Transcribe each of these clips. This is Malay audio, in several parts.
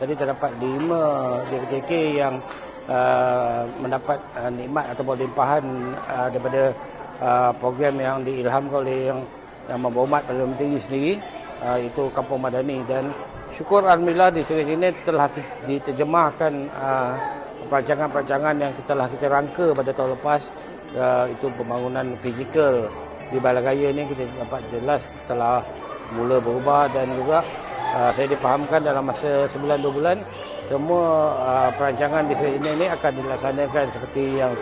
Jadi terdapat lima JKK yang uh, mendapat uh, nikmat ataupun limpahan uh, daripada uh, program yang diilhamkan oleh yang yang memberhormat Perdana Menteri sendiri uh, itu Kampung Madani. Dan syukur alhamdulillah di sini ini telah diterjemahkan uh, perancangan-perancangan yang telah kita rangka pada tahun lepas uh, itu pembangunan fizikal di Balai ini. Kita dapat jelas telah mula berubah dan juga uh, saya dipahamkan dalam masa sebulan dua bulan semua uh, perancangan di sini ini akan dilaksanakan seperti yang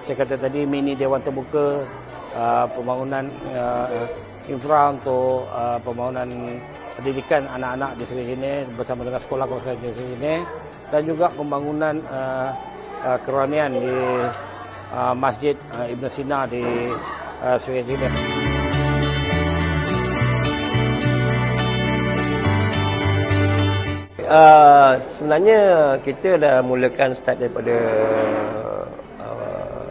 saya kata tadi mini dewan terbuka uh, pembangunan uh, infra untuk uh, pembangunan pendidikan anak-anak di sini ini bersama dengan sekolah kawasan di sini ini dan juga pembangunan uh, uh, keranian di uh, Masjid uh, Ibn Sina di uh, Sungai Uh, sebenarnya kita dah mulakan start daripada uh,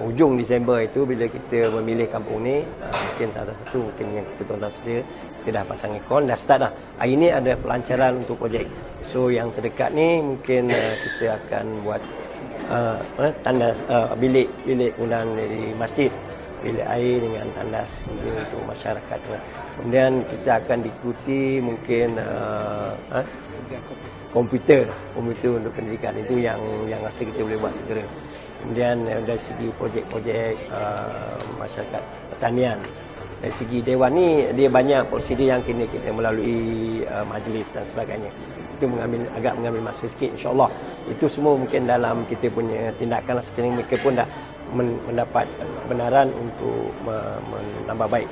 hujung Disember itu bila kita memilih kampung ni. Uh, mungkin salah satu mungkin yang kita tuan-tuan sedia kita dah pasang aircon dah start dah. Hari ini ada pelancaran untuk projek. So yang terdekat ni mungkin uh, kita akan buat uh, tandas uh, bilik bilik undang dari masjid bilik air dengan tandas untuk masyarakat. Kemudian kita akan diikuti mungkin uh, uh, komputer, komputer untuk pendidikan itu yang yang rasa kita boleh buat segera. Kemudian uh, dari segi projek-projek uh, masyarakat pertanian, dari segi dewan ni dia banyak prosedur yang kini kita melalui uh, majlis dan sebagainya. Itu mengambil agak mengambil masa sikit insya-Allah. Itu semua mungkin dalam kita punya tindakan sekiranya mereka pun dah mendapat kebenaran untuk menambah baik.